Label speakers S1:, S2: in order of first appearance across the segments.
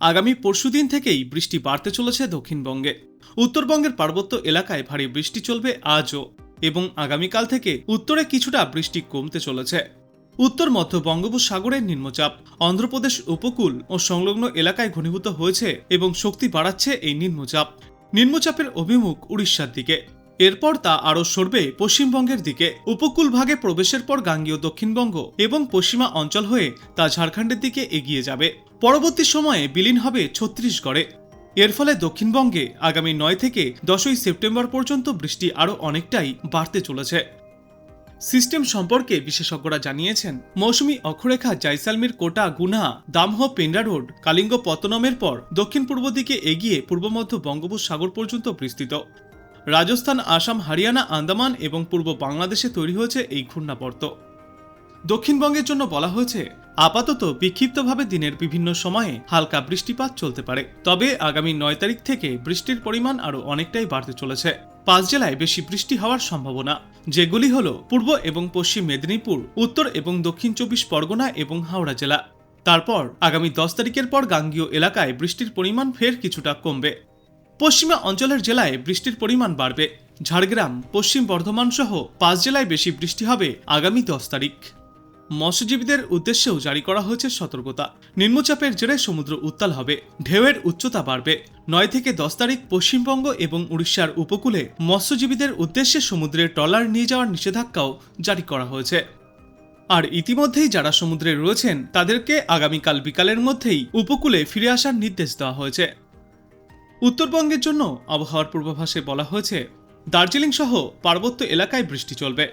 S1: আগামী পরশুদিন থেকেই বৃষ্টি বাড়তে চলেছে দক্ষিণবঙ্গে। উত্তরবঙ্গের পার্বত্য এলাকায় ভারী বৃষ্টি চলবে আজও এবং আগামীকাল থেকে উত্তরে কিছুটা বৃষ্টি কমতে চলেছে। উত্তর মধ্য বঙ্গোপসাগরের নিম্নচাপ, অন্ধ্রপ্রদেশ উপকূল ও সংলগ্ন এলাকায় ঘনীভূত হয়েছে এবং শক্তি বাড়াচ্ছে এই নিম্নচাপ। নিম্নচাপের অভিমুখ উড়িষ্যার দিকে। এরপর তা আরও সরবে পশ্চিমবঙ্গের দিকে। উপকূল ভাগে প্রবেশের পর গাঙ্গীয় দক্ষিণবঙ্গ এবং পশ্চিমা অঞ্চল হয়ে তা ঝাড়খণ্ডের দিকে এগিয়ে যাবে। পরবর্তী সময়ে বিলীন হবে ছত্তিশগড়ে। এর ফলে দক্ষিণবঙ্গে আগামী নয় থেকে দশই সেপ্টেম্বর পর্যন্ত বৃষ্টি আরও অনেকটাই বাড়তে চলেছে। সিস্টেম সম্পর্কে বিশেষজ্ঞরা জানিয়েছেন, মৌসুমী অক্ষরেখা জাইসালমির কোটা গুনা দামহ পেন্ডা রোড কালিঙ্গ পতনমের পর দক্ষিণ পূর্ব দিকে এগিয়ে পূর্ব মধ্য বঙ্গোপসাগর পর্যন্ত বিস্তৃত। রাজস্থান, আসাম, হরিয়ানা, আন্দামান এবং পূর্ব বাংলাদেশে তৈরি হয়েছে এই ঘূর্ণাবর্ত। দক্ষিণবঙ্গের জন্য বলা হয়েছে, আপাতত বিক্ষিপ্তভাবে দিনের বিভিন্ন সময়ে হালকা বৃষ্টিপাত চলতে পারে। তবে আগামী নয় তারিখ থেকে বৃষ্টির পরিমাণ আরও অনেকটাই বাড়তে চলেছে। পাঁচ জেলায় বেশি বৃষ্টি হওয়ার সম্ভাবনা। যেগুলি হল পূর্ব এবং পশ্চিম মেদিনীপুর, উত্তর এবং দক্ষিণ চব্বিশ পরগনা এবং হাওড়া জেলা। তারপর আগামী দশ তারিখের পর গাঙ্গীয় এলাকায় বৃষ্টির পরিমাণ ফের কিছুটা কমবে। পশ্চিমা অঞ্চলের জেলায় বৃষ্টির পরিমাণ বাড়বে। ঝাড়গ্রাম, পশ্চিম বর্ধমান সহ পাঁচ জেলায় বেশি বৃষ্টি হবে আগামী দশ তারিখ। মৎস্যজীবীদের উদ্দেশ্যেও জারি করা হয়েছে সতর্কতা। নিম্নচাপের জেরে সমুদ্র উত্তাল হবে, ঢেউয়ের উচ্চতা বাড়বে। নয় থেকে দশ তারিখ পশ্চিমবঙ্গ এবং উড়িষ্যার উপকূলে মৎস্যজীবীদের উদ্দেশ্যে সমুদ্রে ট্রলার নিয়ে যাওয়ার নিষেধাজ্ঞাও জারি করা হয়েছে। আর ইতিমধ্যেই যারা সমুদ্রে রয়েছেন, তাদেরকে আগামীকাল বিকালের মধ্যেই উপকূলে ফিরে আসার নির্দেশ দেওয়া হয়েছে। উত্তরবঙ্গের জন্য আবহাওয়ার পূর্বাভাসে বলা হয়েছে, দার্জিলিং সহ পার্বত্য এলাকায় বৃষ্টি চলবে।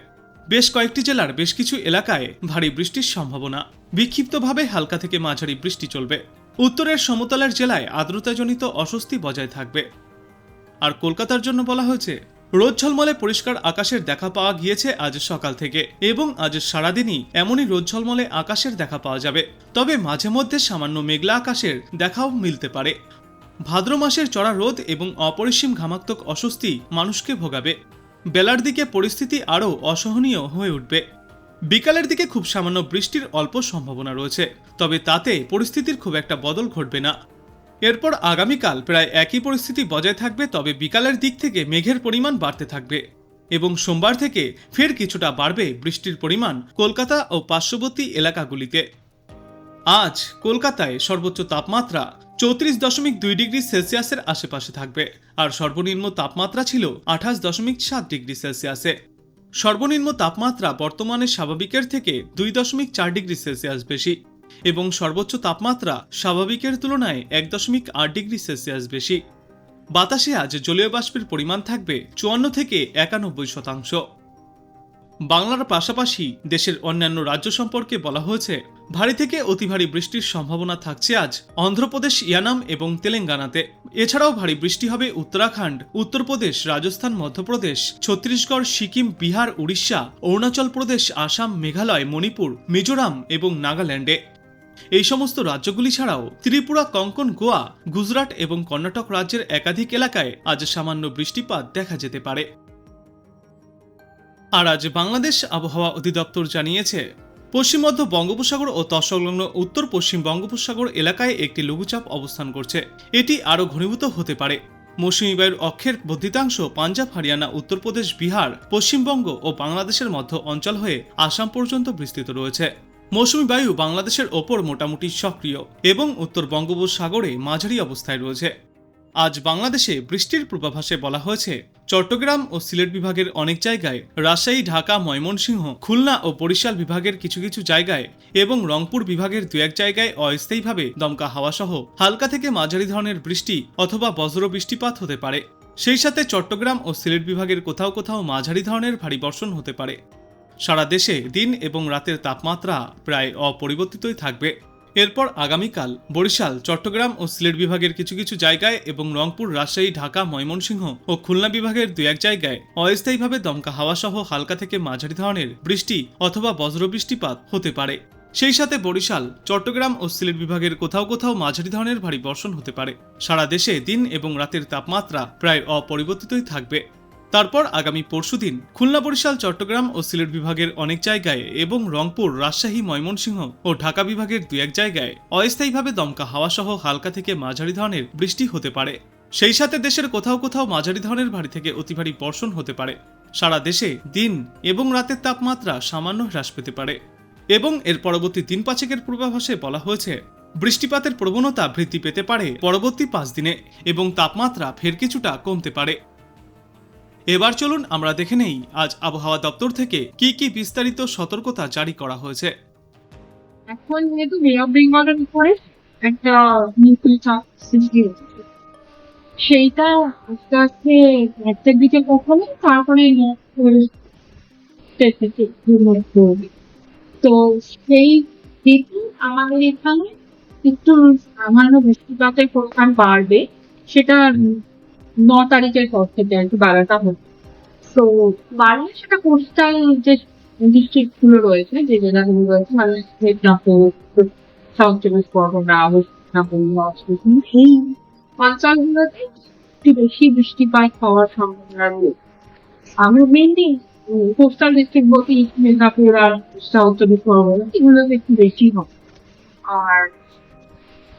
S1: বেশ কয়েকটি জেলার বেশ কিছু এলাকায় ভারী বৃষ্টির সম্ভাবনা। বিক্ষিপ্তভাবে হালকা থেকে মাঝারি বৃষ্টি চলবে। উত্তরের সমতলের জেলায় আর্দ্রতাজনিত অস্বস্তি বজায় থাকবে। আর কলকাতার জন্য বলা হয়েছে, রোদ ঝলমলে পরিষ্কার আকাশের দেখা পাওয়া গিয়েছে আজ সকাল থেকে এবং আজ সারাদিনই এমনই রোদ ঝলমলে আকাশের দেখা পাওয়া যাবে। তবে মাঝে মধ্যে সামান্য মেঘলা আকাশের দেখাও মিলতে পারে। ভাদ্র মাসের চড়া রোদ এবং অপরিসীম ঘামাত্মক অস্বস্তি মানুষকে ভোগাবে। বেলার দিকে পরিস্থিতি আরও অসহনীয় হয়ে উঠবে। বিকালের দিকে খুব সামান্য বৃষ্টির অল্প সম্ভাবনা রয়েছে, তবে তাতে পরিস্থিতির খুব একটা বদল ঘটবে না। এরপর আগামীকাল প্রায় একই পরিস্থিতি বজায় থাকবে, তবে বিকালের দিক থেকে মেঘের পরিমাণ বাড়তে থাকবে এবং সোমবার থেকে ফের কিছুটা বাড়বে বৃষ্টির পরিমাণ কলকাতা ও পার্শ্ববর্তী এলাকাগুলিতে। আজ কলকাতায় সর্বোচ্চ তাপমাত্রা চৌত্রিশ দশমিক দুই ডিগ্রি সেলসিয়াসের আশেপাশে থাকবে। আর সর্বনিম্ন তাপমাত্রা ছিল আঠাশ দশমিক সাত ডিগ্রি সেলসিয়াসে। সর্বনিম্ন তাপমাত্রা বর্তমানে স্বাভাবিকের থেকে দুই দশমিক চার ডিগ্রি সেলসিয়াস বেশি এবং সর্বোচ্চ তাপমাত্রা স্বাভাবিকের তুলনায় এক দশমিক আট ডিগ্রি সেলসিয়াস বেশি। বাতাসে আজ জলীয় বাষ্পের পরিমাণ থাকবে চুয়ান্ন থেকে একানব্বই শতাংশ। বাংলার পাশাপাশি দেশের অন্যান্য রাজ্য সম্পর্কে বলা হয়েছে ভারী থেকে অতি ভারী বৃষ্টির সম্ভাবনা থাকছে আজ। অন্ধ্রপ্রদেশ, ইয়ানাম এবং তেলেঙ্গানাতে। এছাড়াও ভারী বৃষ্টি হবে উত্তরাখণ্ড, উত্তরপ্রদেশ, রাজস্থান, মধ্যপ্রদেশ, ছত্তিশগড়, সিকিম, বিহার, উড়িষ্যা, অরুণাচল প্রদেশ, আসাম, মেঘালয়, মণিপুর, মিজোরাম এবং নাগাল্যান্ডে। এই সমস্ত রাজ্যগুলি ছাড়াও ত্রিপুরা, কঙ্কন, গোয়া, গুজরাট এবং কর্ণাটক রাজ্যের একাধিক এলাকায় আজ সামান্য বৃষ্টিপাত দেখা যেতে পারে। আর আজ বাংলাদেশ আবহাওয়া অধিদপ্তর জানিয়েছে পশ্চিম মধ্য বঙ্গোপসাগর ও তৎসংলগ্ন উত্তর পশ্চিম বঙ্গোপসাগর এলাকায় একটি লঘুচাপ অবস্থান করছে। এটি আরও ঘনীভূত হতে পারে। মৌসুমী বায়ুর অক্ষের বর্ধিতাংশ পাঞ্জাব, হরিয়ানা উত্তরপ্রদেশ বিহার, পশ্চিমবঙ্গ ও বাংলাদেশের মধ্য অঞ্চল হয়ে আসাম পর্যন্ত বিস্তৃত রয়েছে। মৌসুমী বায়ু বাংলাদেশের ওপর মোটামুটি সক্রিয় এবং উত্তর বঙ্গোপসাগরে মাঝারি অবস্থায় রয়েছে। আজ বাংলাদেশে বৃষ্টির পূর্বাভাসে বলা হয়েছে, চট্টগ্রাম ও সিলেট বিভাগের অনেক জায়গায়, রাজশাহী, ঢাকা, ময়মনসিংহ, খুলনা ও বরিশাল বিভাগের কিছু কিছু জায়গায় এবং রংপুর বিভাগের দু এক জায়গায় অস্থায়ীভাবে দমকা হাওয়া সহ হালকা থেকে মাঝারি ধরনের বৃষ্টি অথবা বজ্র বৃষ্টিপাত হতে পারে। সেই সাথে চট্টগ্রাম ও সিলেট বিভাগের কোথাও কোথাও মাঝারি ধরনের ভারী বর্ষণ হতে পারে। সারা দেশে দিন এবং রাতের তাপমাত্রা প্রায় অপরিবর্তিতই থাকবে। এরপর আগামীকাল বরিশাল, চট্টগ্রাম ও সিলেট বিভাগের কিছু কিছু জায়গায় এবং রংপুর, রাজশাহী, ঢাকা, ময়মনসিংহ ও খুলনা বিভাগের দু এক জায়গায় অস্থায়ীভাবে দমকা হাওয়া সহ হালকা থেকে মাঝারি ধরনের বৃষ্টি অথবা বজ্রবৃষ্টিপাত হতে পারে। সেই সাথে বরিশাল, চট্টগ্রাম ও সিলেট বিভাগের কোথাও কোথাও মাঝারি ধরনের ভারী বর্ষণ হতে পারে। সারা দেশে দিন এবং রাতের তাপমাত্রা প্রায় অপরিবর্তিতই থাকবে। তারপর আগামী পরশুদিন খুলনা বরিশাল, চট্টগ্রাম ও সিলেট বিভাগের অনেক জায়গায় এবং রংপুর, রাজশাহী, ময়মনসিংহ ও ঢাকা বিভাগের দু এক জায়গায় অস্থায়ীভাবে দমকা হাওয়া সহ হালকা থেকে মাঝারি ধরনের বৃষ্টি হতে পারে। সেই সাথে দেশের কোথাও কোথাও মাঝারি ধরনের ভারী থেকে অতি ভারী বর্ষণ হতে পারে। সারা দেশে দিন এবং রাতের তাপমাত্রা সামান্য হ্রাস পেতে পারে। এবং এর পরবর্তী দিন পাঁচেকের পূর্বাভাসে বলা হয়েছে, বৃষ্টিপাতের প্রবণতা বৃদ্ধি পেতে পারে পরবর্তী পাঁচ দিনে এবং তাপমাত্রা ফের কিছুটা কমতে পারে। এবার চলুন আমরা দেখে নেই আজ আবহাওয়া দপ্তর থেকে কি কি বিস্তারিত সতর্কতা জারি করা হয়েছে
S2: এখন যেহেতু বে অফ বেঙ্গলের উপরে একটা নিউক্লিয়ার চাপ সৃষ্টি হচ্ছে, সেইটা আস্তে আস্তে একটা দিকে কখনো তারপরে। তো সেই দিকে আমাদের এখানে একটু সামান্য বৃষ্টিপাতের পরিমাণ বাড়বে, সেটা ন তারিখের পর থেকে আর কি বাড়াটা হবে তো বাড়লে সেটা কোস্টাল যে ডিস্ট্রিক্টগুলো রয়েছে, যে জেলাগুলো রয়েছে মানে সাউথ চব্বিশ পরগনা এই অঞ্চলগুলোতে একটু বেশি বৃষ্টিপাত হওয়ার সম্ভাবনা রয়েছে। আমরা মেনলি কোস্টাল ডিস্ট্রিক্ট বলতে ইস্ট মেদিনীপুর আর সাউথ চব্বিশ পরগনা, এগুলোতে একটু বেশি হবে আর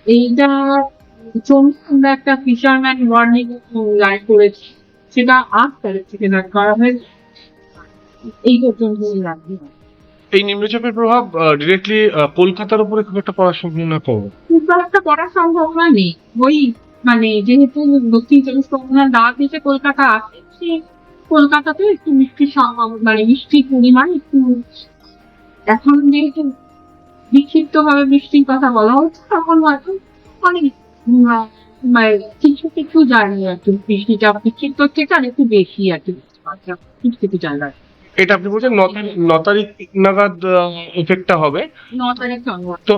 S2: এইটা আমরা একটা ফিশারম্যান ওয়ার্নিং লাইন করেছি। সেটা আট তারিখ থেকে লাইন করা হয়েছে। এই পর্যন্ত রাখি।
S3: এই নিম্নচাপের প্রভাব ডিরেক্টলি কলকাতার উপরে খুব একটা পড়ার সম্ভাবনা কম।
S2: খুব একটা পড়ার সম্ভাবনা নেই। ওই মানে যেহেতু দক্ষিণ চব্বিশ পরগনার দাঁত দিকে কলকাতা আছে সে কলকাতাতে একটু বৃষ্টির সম্ভাবনা মানে বৃষ্টির পরিমাণ একটু এখন যেহেতু বিক্ষিপ্ত ভাবে বৃষ্টির কথা বলা হচ্ছে তখন হয়তো অনেক মানে কিছু কিছু জায়গায় একটু বৃষ্টিটা বিক্ষিপ্ত থেকে আর একটু বেশি আর কি কিছু কিছু জায়গায়
S3: এটা আপনি বলছেন ন তারিখ নাগাদ এফেক্টটা হবে।
S2: ন তারিখ
S3: তো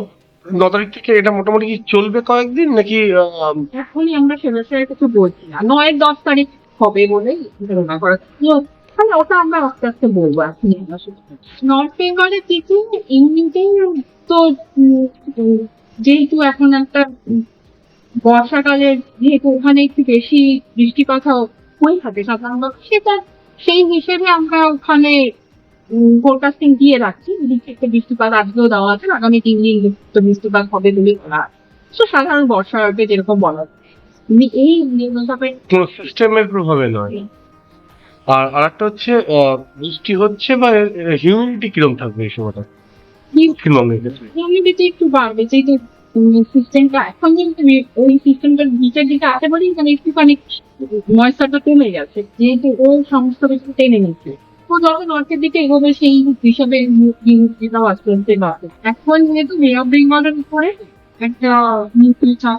S3: ন তারিখ থেকে এটা মোটামুটি কি চলবে কয়েকদিন নাকি
S2: এখনই আমরা সে বিষয়ে কিছু বলছি না। নয় দশ তারিখ হবে বলে ধারণা করা। তাহলে ওটা আমরা আস্তে আস্তে বলব এখন। নর্থ বেঙ্গলের দিকে এমনিতেই তো যেহেতু এখন একটা বর্ষাকালে যেহেতু ওখানে একটু বেশি বৃষ্টিপাত হয়ে থাকে সাধারণত সেটা সেই হিসেবে আমরা ওখানে ফোরকাস্টিং দিয়ে রাখছি। যদি একটা বৃষ্টিপাত আজকেও দেওয়া আছে আগামী তিন দিন তো বৃষ্টিপাত হবে বলে বলা আছে। তো সাধারণ বর্ষা হবে যেরকম বলা হয়। এই নিম্নচাপের
S3: কোনো সিস্টেমের প্রভাবে নয়। আর আরেকটা হচ্ছে বৃষ্টি হচ্ছে বা হিউমিডিটি কীরকম থাকবে এই সময়টা
S2: হিউমিডিটি একটু বাড়বে যেহেতু সিস্টেমটা এখন কিন্তু ওই সিস্টেমটা নিচের দিকে আছে বলেই মানে একটুখানি ময়সাটা কমে গেছে, যেহেতু ও সমস্ত কিছু টেনে নিচ্ছে। তো যত নর্থের দিকে এগোবে সেই হিসাবে যেটা আস্তে আস্তে এখন যেহেতু বে অফ বেঙ্গলের উপরে একটা নিউক্লিয়ার